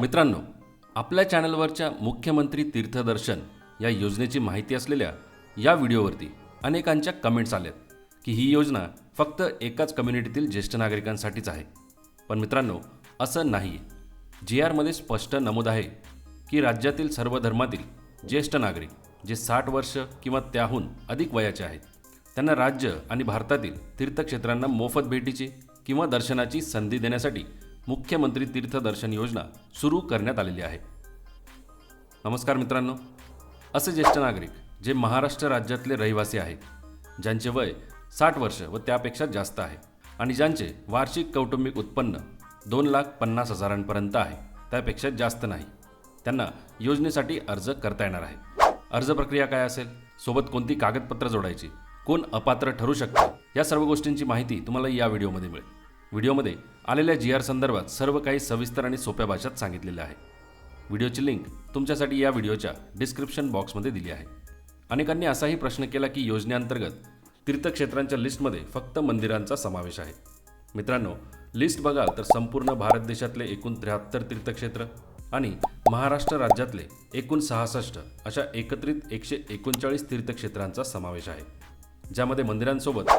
मित्रांनो आपल्या चॅनलवरच्या मुख्यमंत्री तीर्थदर्शन या योजनेची माहिती असलेल्या या व्हिडिओवरती अनेकांच्या कमेंट्स आल्यात की ही योजना फक्त एकाच कम्युनिटीतील ज्येष्ठ नागरिकांसाठीच आहे. पण मित्रांनो असं नाही आहे जी आरमध्ये स्पष्ट नमूद आहे की राज्यातील सर्व धर्मातील ज्येष्ठ नागरिक जे साठ वर्ष किंवा त्याहून अधिक वयाचे आहेत त्यांना राज्य आणि भारतातील तीर्थक्षेत्रांना मोफत भेटीची किंवा दर्शनाची संधी देण्यासाठी मुख्यमंत्री तीर्थदर्शन योजना सुरू करण्यात आलेली आहे. नमस्कार मित्रांनो. असे ज्येष्ठ नागरिक जे महाराष्ट्र राज्यातले रहिवासी आहेत ज्यांचे वय साठ वर्ष व त्यापेक्षा जास्त आहे आणि ज्यांचे वार्षिक कौटुंबिक उत्पन्न दोन लाख पन्नास हजारांपर्यंत आहे त्यापेक्षा जास्त नाही त्यांना योजनेसाठी अर्ज करता येणार आहे. अर्ज प्रक्रिया काय असेल? सोबत कोणती कागदपत्र जोडायची? कोण अपात्र ठरू शकतं? या सर्व गोष्टींची माहिती तुम्हाला या व्हिडिओमध्ये मिळेल. व्हिडिओमध्ये आलेल्या जी आर संदर्भात सर्व काही सविस्तर आणि सोप्या भाषेत सांगितलेलं आहे. व्हिडिओची लिंक तुमच्यासाठी या व्हिडिओच्या डिस्क्रिप्शन बॉक्समध्ये दिली आहे. अनेकांनी असाही प्रश्न केला की योजनेअंतर्गत तीर्थक्षेत्रांच्या लिस्टमध्ये फक्त मंदिरांचा समावेश आहे. मित्रांनो लिस्ट बघाल तर संपूर्ण भारत देशातले एकूण त्र्याहत्तर तीर्थक्षेत्र आणि महाराष्ट्र राज्यातले एकूण सहासष्ट अशा एकत्रित एकशे एकोणचाळीस तीर्थक्षेत्रांचा समावेश आहे. ज्यामध्ये मंदिरांसोबत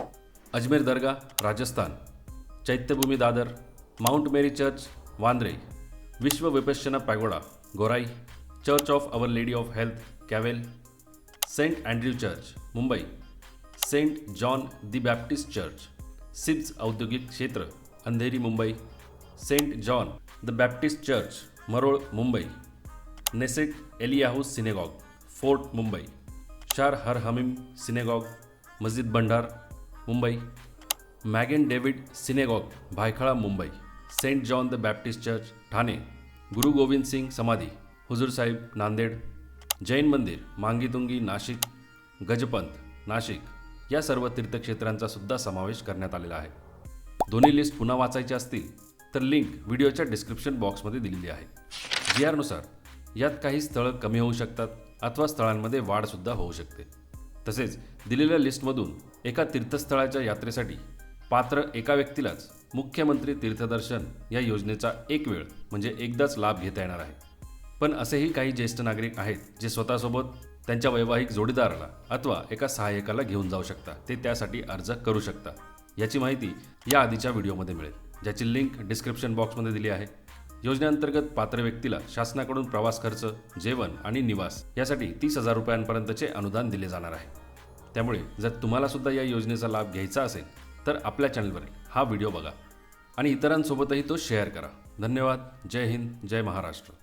Ajmer Dargah Rajasthan Chaityabhoomi Dadar, Mount Mary Church, Vandre, Vishwa Vipassana Pagoda, Gorai, Church of Our Lady of Health, Cavel, Saint Andrew Church, Mumbai, Saint John the Baptist Church SEEPZ औद्योगिक क्षेत्र, Andheri Mumbai, Saint John the Baptist Church, Marol Mumbai, Keneseth Eliyahoo Synagogue, Fort Mumbai, Shaar Harahamim Synagogue, Masjid Bunder, Mumbai Magen David Synagogue Byculla Mumbai Saint John the Baptist Church Thane Guru Gobind Singh समाधी हुजूर साहिब नांदेड जैन मंदिर मांगीतुंगी नाशिक गजपंत नाशिक या सर्व तीर्थक्षेत्रांचा सुद्धा समावेश करण्यात आलेला आहे. दोन्ही लिस्ट पुन्हा वाचायची असतील तर लिंक व्हिडिओच्या डिस्क्रिप्शन बॉक्समध्ये दिलेली आहे. जी आरनुसार यात काही स्थळं कमी होऊ शकतात अथवा स्थळांमध्ये वाढसुद्धा होऊ शकते. तसेच दिलेल्या लिस्टमधून एका तीर्थस्थळाच्या यात्रेसाठी पात्र एका व्यक्तीलाच मुख्यमंत्री तीर्थदर्शन या योजनेचा एक वेळ म्हणजे एकदाच लाभ घेता येणार आहे. पण असेही काही ज्येष्ठ नागरिक आहेत जे स्वतःसोबत त्यांच्या वैवाहिक जोडीदाराला अथवा एका सहाय्यकाला घेऊन जाऊ शकता. ते त्यासाठी अर्ज करू शकता. याची माहिती या आधीच्या व्हिडिओमध्ये मिळेल ज्याची लिंक डिस्क्रिप्शन बॉक्समध्ये दिली आहे. योजनेअंतर्गत पात्र व्यक्तीला शासनाकडून प्रवास खर्च जेवण आणि निवास यासाठी तीस हजार रुपयांपर्यंतचे अनुदान दिले जाणार आहे. त्यामुळे जर तुम्हाला सुद्धा या योजनेचा लाभ घ्यायचा असेल तर आपल्या चॅनलवरील हा व्हिडिओ बघा आणि इतरांसोबतही तो शेअर करा. धन्यवाद. जय हिंद. जय महाराष्ट्र.